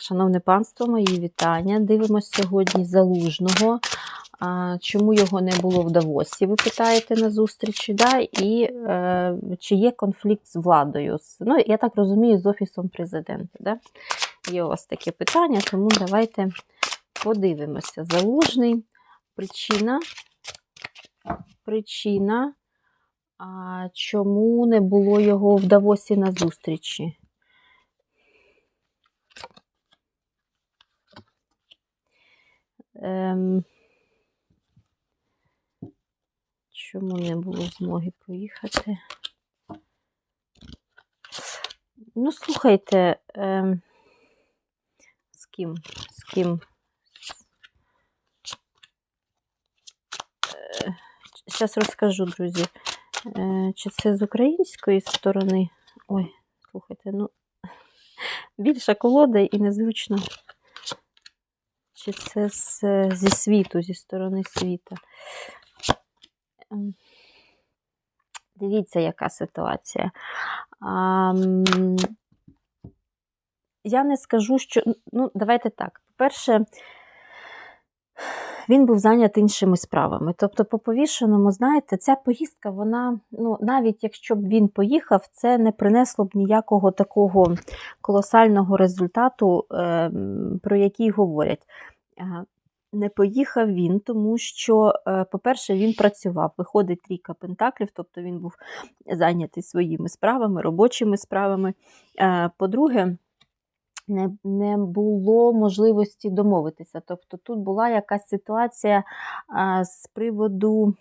Шановне панство, мої вітання. Дивимося сьогодні залужного. Чому його не було в Давосі, ви питаєте на зустрічі, да? і е, чи є конфлікт з владою? Ну, я так розумію, з Офісом президента. Да? Є у вас таке питання, тому давайте подивимося. Залужний, причина, причина, чому не було його в Давосі на зустрічі? Ем, чому не було змоги поїхати? Ну, слухайте, ем, з ким? З ким? Зараз розкажу, друзі. Е, чи це з української сторони? Ой, слухайте, ну, більша колода і незручно. Чи це з, зі світу, зі сторони світа? Ем, Дивіться, яка ситуація. А, я не скажу, що. Ну, давайте так. По-перше, він був зайнятий іншими справами. Тобто, по повішеному, знаєте, ця поїздка, вона, ну, навіть якщо б він поїхав, це не принесло б ніякого такого колосального результату, ем, про який говорять. Е, Не поїхав він, тому що, е, по-перше, він працював. Виходить трійка пентаклів, тобто він був зайнятий своїми справами, робочими справами. Е, По-друге, не, не було можливості домовитися. Тобто тут була якась ситуація з приводу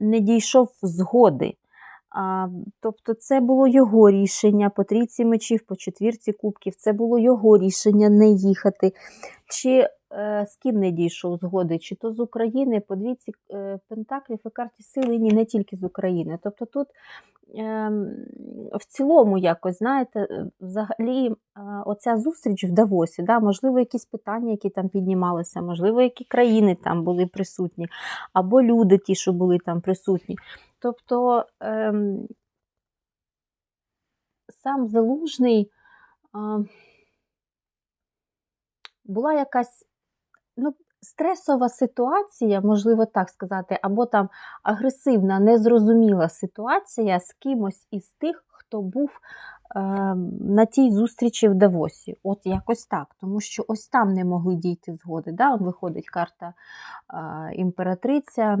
не дійшов згоди. А, тобто, це було його рішення по трійці мечів, по четвірці кубків, це було його рішення не їхати. Чи з ким не дійшов згоди, чи то з України, по двійці е, пентаклів і карті сили, ні, не тільки з України. Тобто тут ем, в цілому якось, знаєте, е, взагалі е, оця зустріч в Давосі, да, можливо, якісь питання, які там піднімалися, можливо, які країни там були присутні, або люди ті, що були там присутні. Тобто ем, сам залужний а, була якась ну, стресова ситуація, можливо так сказати, або там агресивна, незрозуміла ситуація з кимось із тих, хто був на тій зустрічі в Давосі. От якось так. Тому що ось там не могли дійти згоди. Да? От виходить карта е, імператриця,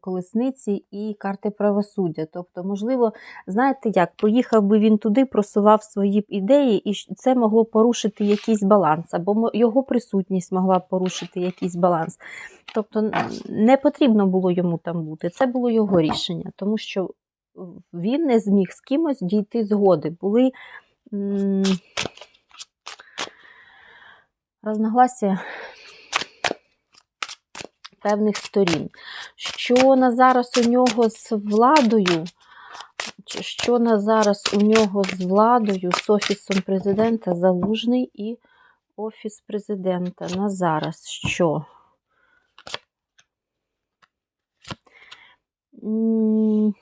колесниці і карти правосуддя. Тобто, можливо, знаєте як, поїхав би він туди, просував свої ідеї, і це могло порушити якийсь баланс, або його присутність могла порушити якийсь баланс. Тобто не потрібно було йому там бути. Це було його рішення, тому що він не зміг з кимось дійти згоди. Були м, розногласія певних сторін. Що на зараз у нього з владою, що на зараз у нього з владою, з офісом президента залужний і офіс президента на зараз що? М,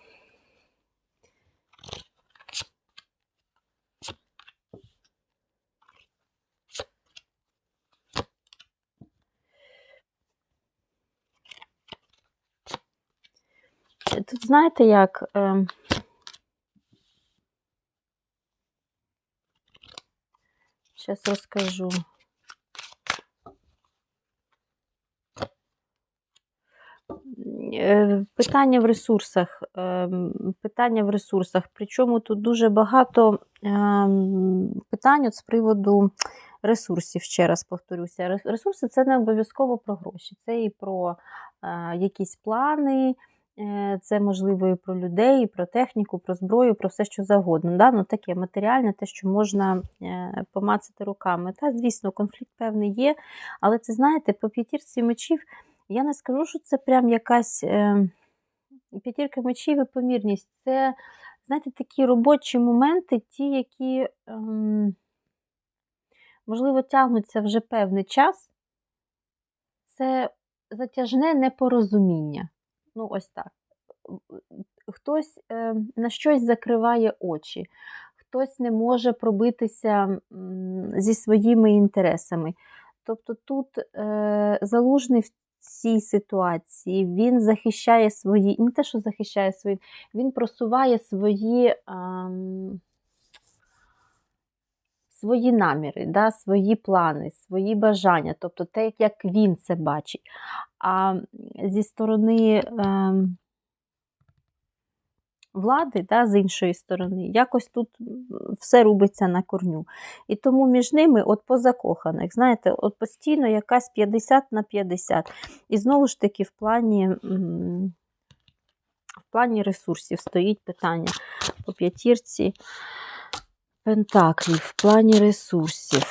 Тут знаєте як. ем, Зараз розкажу. Е, Питання в ресурсах. ем, Питання в ресурсах. Причому тут дуже багато ем, питань з приводу ресурсів, ще раз повторюся. Ресурси це не обов'язково про гроші, це і про е, якісь плани, е, це можливо і про людей, і про техніку, про зброю, про все, що завгодно. Да? Ну, таке матеріальне, те, що можна е, помацати руками. Та, звісно, конфлікт певний є, але це знаєте, по п'ятірці мечів. Я не скажу, що це прям якась е, п'ятірка мечів і помірність. Це, знаєте, такі робочі моменти, ті, які, ем, можливо, тягнуться вже певний час. Це затяжне непорозуміння. Ну, ось так. Хтось е, на щось закриває очі, хтось не може пробитися зі своїми інтересами. Тобто тут е, залужний в цій ситуації він захищає свої, не те, що захищає свої, він просуває свої. Свої наміри, да, свої плани, свої бажання, тобто те, як він це бачить. А зі сторони ем, влади, да, з іншої сторони, якось тут все робиться на корню. І тому між ними, от по закоханих, знаєте, от постійно якась 50 на 50. І знову ж таки, в плані, в плані ресурсів стоїть питання по п'ятірці пентаклів, в плані ресурсів.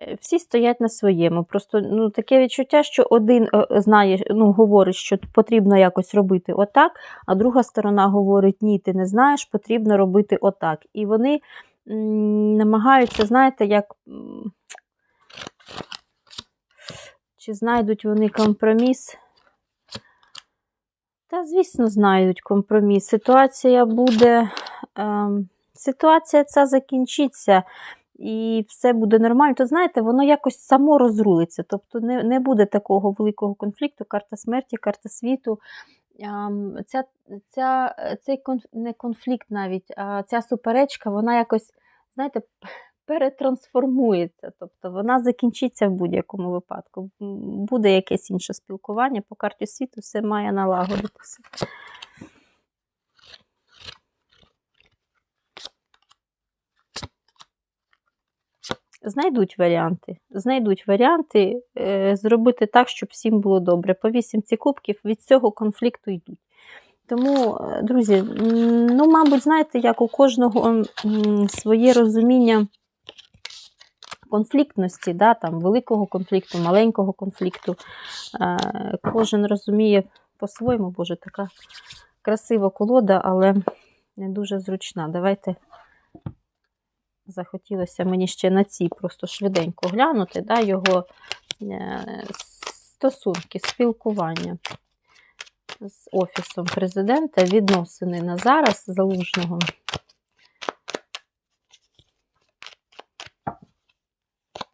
Е, Всі стоять на своєму. Просто ну, таке відчуття, що один е, знає, ну, говорить, що потрібно якось робити отак, а друга сторона говорить, ні, ти не знаєш, потрібно робити отак. І вони намагаються, знаєте, як. Чи знайдуть вони компроміс? Та, звісно, знайдуть компроміс. Ситуація буде. Ем, ситуація ця закінчиться і все буде нормально, то знаєте, воно якось само розрулиться. Тобто не, не буде такого великого конфлікту, карта смерті, карта світу. Ам, Ця, ця, цей конф, не конфлікт навіть, а ця суперечка, вона якось, знаєте, перетрансформується. Тобто вона закінчиться в будь-якому випадку. Буде якесь інше спілкування по карті світу, все має налагодитися. Знайдуть варіанти. Знайдуть варіанти е, зробити так, щоб всім було добре. По вісімці кубків від цього конфлікту йдуть. Тому, е, друзі, ну, мабуть, знаєте, як у кожного своє розуміння конфліктності, да, там, великого конфлікту, маленького конфлікту. Е, Кожен розуміє по-своєму, боже, така красива колода, але не дуже зручна. Давайте захотілося мені ще на ці просто швиденько глянути, да, його е, стосунки, спілкування з Офісом президента, відносини на зараз залужного.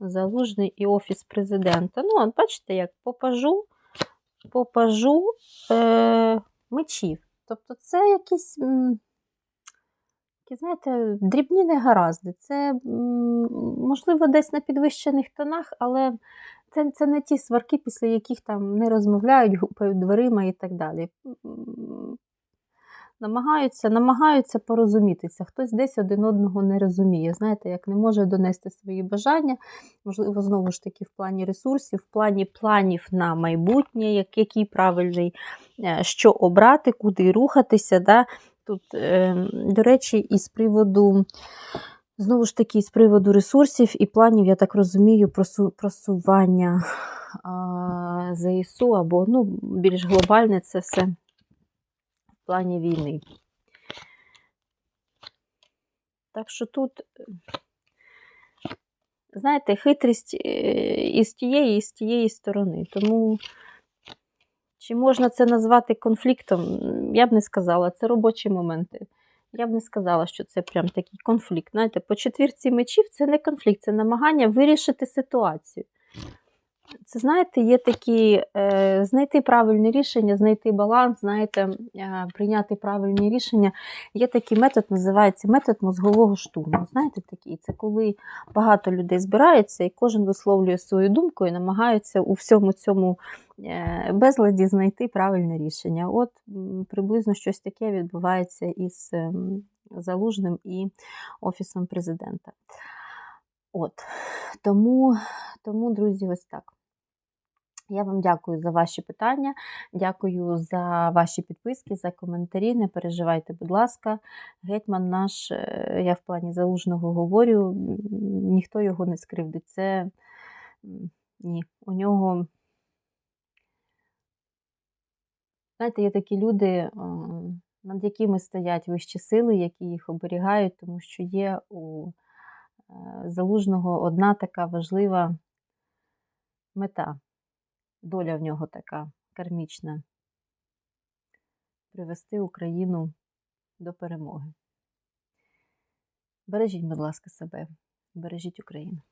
Залужний і Офіс президента. Ну, от бачите, як попажу, попажу е, мечів. Тобто це якісь, м, знаєте, дрібні негаразди. Це, можливо, десь на підвищених тонах, але це, це не ті сварки, після яких там не розмовляють, гупають дверима і так далі. Намагаються, намагаються порозумітися. Хтось десь один одного не розуміє. Знаєте, як не може донести свої бажання, можливо, знову ж таки, в плані ресурсів, в плані планів на майбутнє, як, який правильний, е, що обрати, куди рухатися. Да? Тут, е, до речі, із приводу. Знову ж таки, з приводу ресурсів і планів, я так розумію, просу- просування ЗСУ або ну, більш глобальне це все плані війни. Так що тут, знаєте, хитрість е, і з тієї, і з тієї сторони. Тому чи можна це назвати конфліктом? Я б не сказала, це робочі моменти. Я б не сказала, що це прям такий конфлікт. Знаєте, по четвірці мечів це не конфлікт, це намагання вирішити ситуацію. Це, знаєте, є такі е, знайти правильне рішення, знайти баланс, знаєте, е, прийняти правильні рішення. Є такий метод, називається метод мозгового штурму. Знаєте, такий? Це коли багато людей збирається і кожен висловлює свою думку і намагається у всьому цьому е, безладі знайти правильне рішення. От приблизно щось таке відбувається із ем, Залужним і Офісом президента. От. Тому, тому, друзі, ось так. Я вам дякую за ваші питання, дякую за ваші підписки, за коментарі. Не переживайте, будь ласка. Гетьман наш, е, я в плані залужного говорю, ніхто його не скривдить. Це ні, у нього. Знаєте, є такі люди, е, над якими стоять вищі сили, які їх оберігають, тому що є у е, залужного одна така важлива мета доля в нього така кармічна привести Україну до перемоги. Бережіть, будь ласка, себе, бережіть Україну.